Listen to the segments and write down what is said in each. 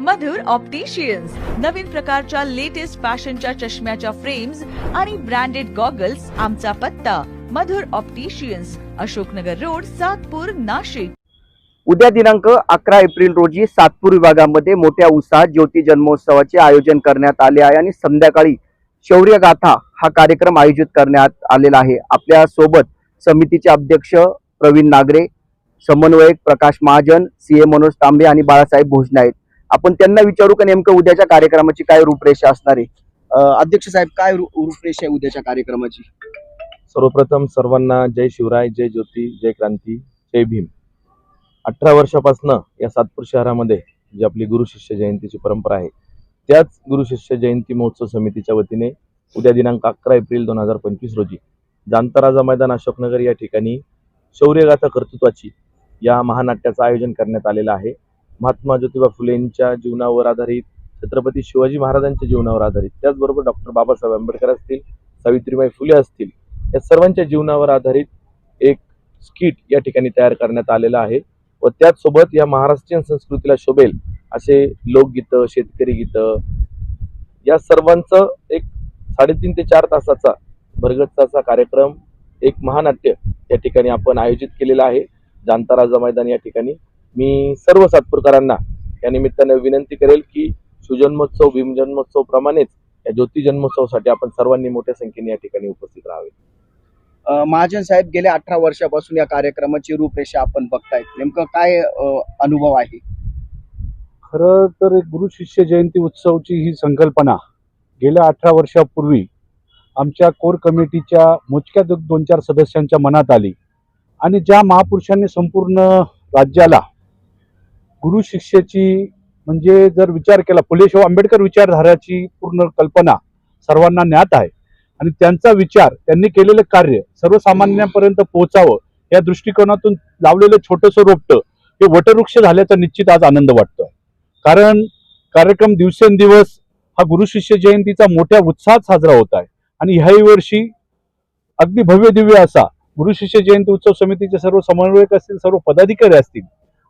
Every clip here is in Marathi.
मधुर ऑप्टिशियन्स नवीन प्रकारच्या लेटेस्ट फॅशनच्या चष्म्याच्या फ्रेम्स आणि ब्रँडेड गॉगल्स आमचा पत्ता. Madhur opticians Ashoknagar road Satpur Nashik. उद्या दिनांक अकरा एप्रिल रोजी सातपूर विभागामध्ये मोठ्या उत्साहात ज्योती जन्मोत्सवाचे आयोजन करण्यात आले आहे आणि संध्याकाळी शौर्य गाथा हा कार्यक्रम आयोजित करण्यात आलेला आहे. आपल्यासोबत समितीचे अध्यक्ष प्रवीण नागरे समन्वयक प्रकाश महाजन सी ए मनोज तांबे आणि बाळासाहेब भोजने आहेत आपण त्यांना विचारू का नेमकं उद्याच्या कार्यक्रमाची काय रूपरेषा असणार आहे? अध्यक्ष साहेब काय रूपरेषा आहे उद्याच्या कार्यक्रमाची? सर्वप्रथम सर्वांना जय शिवराय जय ज्योती जय क्रांती जय भीम. अठरा वर्षापासनं या सातपूर शहरामध्ये जी आपली गुरु शिष्य जयंतीची परंपरा आहे त्याच गुरु शिष्य जयंती महोत्सव समितीच्या वतीने उद्या दिनांक अकरा एप्रिल दोन हजार पंचवीस रोजी जांताराजा मैदान अशोकनगर या ठिकाणी शौर्यगाथा कर्तृत्वाची या महानाट्याचं आयोजन करण्यात आलेलं आहे. महात्मा ज्योतिबा फुलेंच्या जीवनावर आधारित छत्रपती शिवाजी महाराजांच्या जीवनावर आधारित त्याचबरोबर डॉक्टर बाबासाहेब आंबेडकर असतील सावित्रीबाई फुले असतील या सर्वांच्या जीवनावर आधारित एक स्किट या ठिकाणी तयार करण्यात आलेलं आहे. व त्याचसोबत या महाराष्ट्रीयन संस्कृतीला शोभेल असे लोकगीतं शेतकरी गीतं या सर्वांचं एक साडेतीन ते चार तासाचा भरगतचा कार्यक्रम एक महानाट्य या ठिकाणी आपण आयोजित केलेला आहे. जांताराजा मैदान या ठिकाणी. मी सर्व सातपूरकरांना या निमित्ताने विनंती करेल की शिवजन्मोत्सव भीमजन्मोत्सव प्रमाणेच या ज्योती जन्मोत्सवासाठी आपण सर्वांनी मोठ्या संख्येने या ठिकाणी उपस्थित राहावे. महाजन साहेब गेल्या अठरा वर्षापासून या कार्यक्रमाची रूपरेषा आपण बघतायत. नेमकं काय अनुभव आहे? खरं तर गुरु शिष्य जयंती उत्सवची ही संकल्पना गेल्या अठरा वर्षापूर्वी आमच्या कोर कमिटीच्या मोजक्या दोन चार सदस्यांच्या मनात आली. आणि ज्या महापुरुषांनी संपूर्ण राज्याला गुरु शिष्याची म्हणजे जर विचार केला फुले शाहू आंबेडकर विचारधाराची पूर्ण कल्पना सर्वांना ज्ञात आहे. आणि त्यांचा विचार त्यांनी केलेलं कार्य सर्वसामान्यांपर्यंत पोहोचावं या दृष्टिकोनातून लावलेलं छोटंसं रोपटं हे वटवृक्ष झाल्याचा निश्चित आज आनंद वाटतोय. कारण कार्यक्रम दिवसेंदिवस हा गुरु शिष्य जयंतीचा मोठ्या उत्साहात साजरा होत आहे. आणि ह्याही वर्षी अगदी भव्य दिव्य असा गुरु शिष्य जयंती उत्सव समितीचे सर्व समन्वयक असतील सर्व पदाधिकारी असतील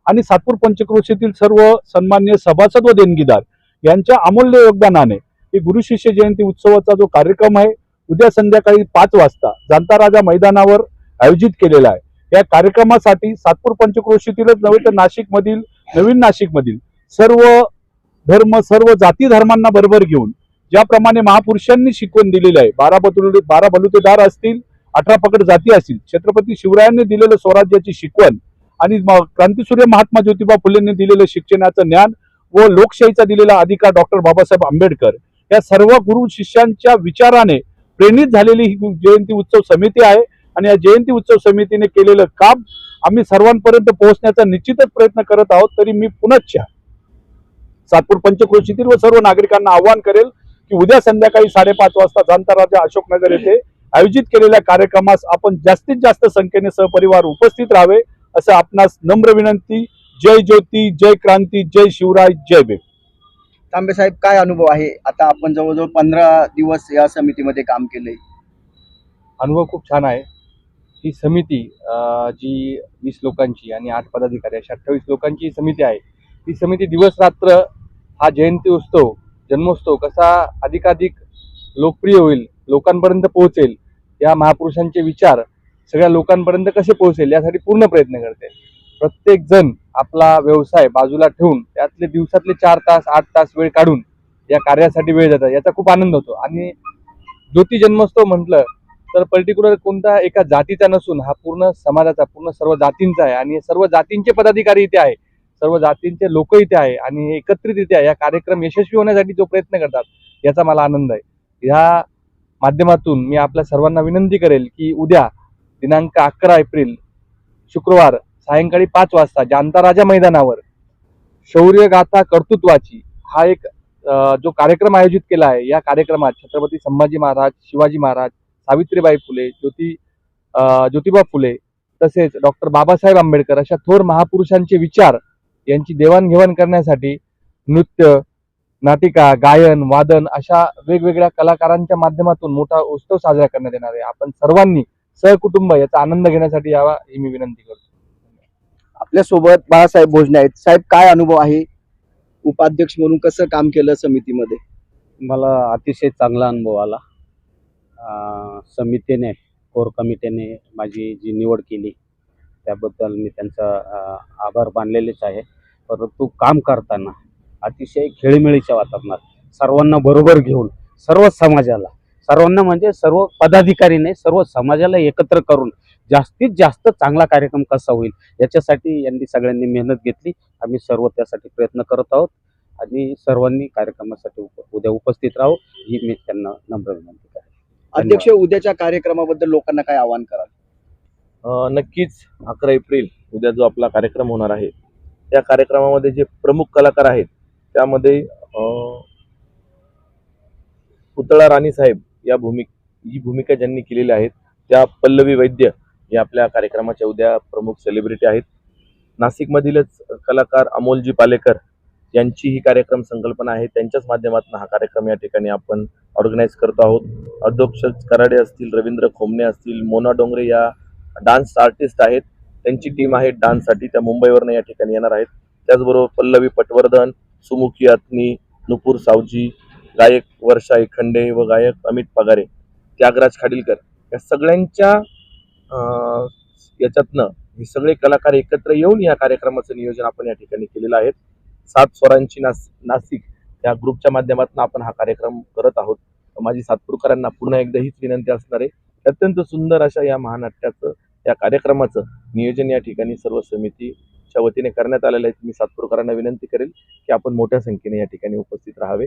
आणि सातपूर पंचक्रोशीतील सर्व सन्मान्य सभासद व देणगीदार यांच्या अमूल्य योगदानाने हे गुरु शिष्य जयंती उत्सवाचा जो कार्यक्रम आहे उद्या संध्याकाळी पाच वाजता जाणता राजा मैदानावर आयोजित केलेला आहे. या कार्यक्रमासाठी सातपूर पंचक्रोशीतीलच नव्हे तर नाशिकमधील नवीन नाशिकमधील सर्व धर्म सर्व जाती धर्मांना बरोबर घेऊन ज्याप्रमाणे महापुरुषांनी शिकवण दिलेलं आहे बारा बलुते बारा बलुतेदार असतील अठरा पकड जाती असतील छत्रपती शिवरायांनी दिलेलं स्वराज्याची शिकवण आणि म- क्रांतीसूर्य महात्मा ज्योतिबा फुलेंनी दिलेलं शिक्षणाचं ज्ञान व लोकशाहीचा दिलेला अधिकार डॉक्टर बाबासाहेब आंबेडकर या सर्व गुरु शिष्यांच्या विचाराने प्रेरित झालेली ही जयंती उत्सव समिती आहे. आणि या जयंती उत्सव समितीने केलेलं काम आम्ही सर्वांपर्यंत पोहोचण्याचा निश्चितच प्रयत्न करत आहोत. तरी मी पुनश्च सातपूर पंचक्रोशीतील व सर्व नागरिकांना आवाहन करेल की उद्या संध्याकाळी साडेपाच वाजता जांताराजा अशोकनगर येथे आयोजित केलेल्या कार्यक्रमास आपण जास्तीत जास्त संख्येने सहपरिवार उपस्थित राहावे. असं आपणास नम्र विनंती. जय ज्योती जय क्रांती जय शिवराय जय भीम. तांबे साहेब काय अनुभव आहे? आता आपण जवळजवळ पंधरा दिवस या समितीमध्ये काम केलंय. अनुभव खूप छान आहे. ही समिती जी वीस लोकांची आणि आठ पदाधिकारी अशा अठ्ठावीस लोकांची ही समिती आहे. ती समिती दिवस रात्र हा जयंती उत्सव जन्मोत्सव कसा अधिकाधिक लोकप्रिय होईल लोकांपर्यंत पोहोचेल या महापुरुषांचे विचार सगळ्या लोकांपर्यंत कसे पोहोचेल यासाठी पूर्ण प्रयत्न करते. प्रत्येक जण आपला व्यवसाय बाजूला ठेवून त्यातले दिवसातले चार तास आठ तास वेळ काढून या कार्यासाठी वेळ जातात याचा खूप आनंद होतो. आणि ज्योती जन्मोत्सव म्हटलं तर पर्टिक्युलर कोणता एका जातीचा नसून हा पूर्ण समाजाचा पूर्ण सर्व जातींचा आहे. आणि सर्व जातींचे पदाधिकारी इथे आहे. सर्व जातींचे लोक इथे आहे. आणि एकत्रित इथे आहे. या कार्यक्रम यशस्वी होण्यासाठी जो प्रयत्न करतात याचा मला आनंद आहे. ह्या माध्यमातून मी आपल्या सर्वांना विनंती करेल की उद्या दिनांक अकरा एप्रिल शुक्रवार सायंकाळी पाच वाजता जांताराजा मैदानावर. शौर्यगाथा कर्तृत्वाची हा एक जो कार्यक्रम आयोजित केला आहे या कार्यक्रमात छत्रपती संभाजी महाराज शिवाजी महाराज सावित्रीबाई फुले ज्योती ज्योतिबा फुले तसेच डॉक्टर बाबासाहेब आंबेडकर अशा थोर महापुरुषांचे विचार यांची देवाणघेवाण करण्यासाठी नृत्य नाटिका गायन वादन अशा वेगवेगळ्या कलाकारांच्या माध्यमातून मोठा उत्सव साजरा करण्यात येणार आहे. आपण सर्वांनी सहकुटुंब याचा आनंद घेण्यासाठी यावा ही मी विनंती करतो. आपल्यासोबत बाळासाहेब भोजने आहेत. साहेब काय अनुभव आहे? उपाध्यक्ष म्हणून कसं काम केलं समितीमध्ये? मला अतिशय चांगला अनुभव आला. अं, समितीने कोर कमिटीने माझी जी निवड केली त्याबद्दल मी त्यांचा अं, आभार मानलेलेच आहे. परंतु काम करताना अतिशय खेळीमेळीच्या वातावरणात सर्वांना बरोबर घेऊन सर्व समाजाला सर्वांना म्हणजे सर्व पदाधिकारी नाही सर्व समाजाला एकत्र करून जास्तीत जास्त चांगला कार्यक्रम कसा होईल याच्यासाठी यांनी सगळ्यांनी मेहनत घेतली. आम्ही सर्व त्यासाठी प्रयत्न करत आहोत आणि सर्वांनी कार्यक्रमासाठी उप- उद्या उपस्थित राहू. ही मी त्यांना नम्र विनंती करेन अध्यक्ष उद्याच्या कार्यक्रमाबद्दल लोकांना काय आवाहन कराल? नक्कीच अकरा एप्रिल उद्या जो आपला कार्यक्रम होणार आहे त्या कार्यक्रमामध्ये जे प्रमुख कलाकार आहेत त्यामध्ये पुतळा राणी साहेब या भूमिक ही भूमिका ज्यांनी केलेल्या आहेत त्या पल्लवी वैद्य या आपल्या कार्यक्रमाच्या उद्या प्रमुख सेलिब्रिटी आहेत. नाशिकमधीलच कलाकार अमोलजी पालेकर यांची ही कार्यक्रम संकल्पना आहे. त्यांच्याच माध्यमातून हा कार्यक्रम या ठिकाणी आपण ऑर्गनाईज करतो आहोत. अध्यक्ष कराडे असतील रवींद्र खोमणे असतील मोना डोंगरे या डान्स आर्टिस्ट आहेत. त्यांची टीम आहे डान्ससाठी त्या मुंबईवरनं या ठिकाणी येणार आहेत. त्याचबरोबर पल्लवी पटवर्धन सुमुखी आत्नी नुपूर सावजी गायक वर्षा खंडे व गायक अमित पगारे त्यागराज खाडीलकर या सगळ्यांच्या याच्यातनं हे सगळे कलाकार एकत्र येऊन या कार्यक्रमाचं नियोजन आपण या ठिकाणी केलेलं आहे. सात स्वरांची नास नाशिक या ग्रुपच्या माध्यमातून आपण हा कार्यक्रम करत आहोत. माझी सातपूरकरांना पुन्हा एकदा हीच विनंती असणार आहे अत्यंत सुंदर अशा या महानाट्याचं या कार्यक्रमाचं नियोजन या ठिकाणी सर्व समितीच्या वतीने करण्यात आलेलं आहे. मी सातपूरकरांना विनंती करेल की आपण मोठ्या संख्येने या ठिकाणी उपस्थित राहावे.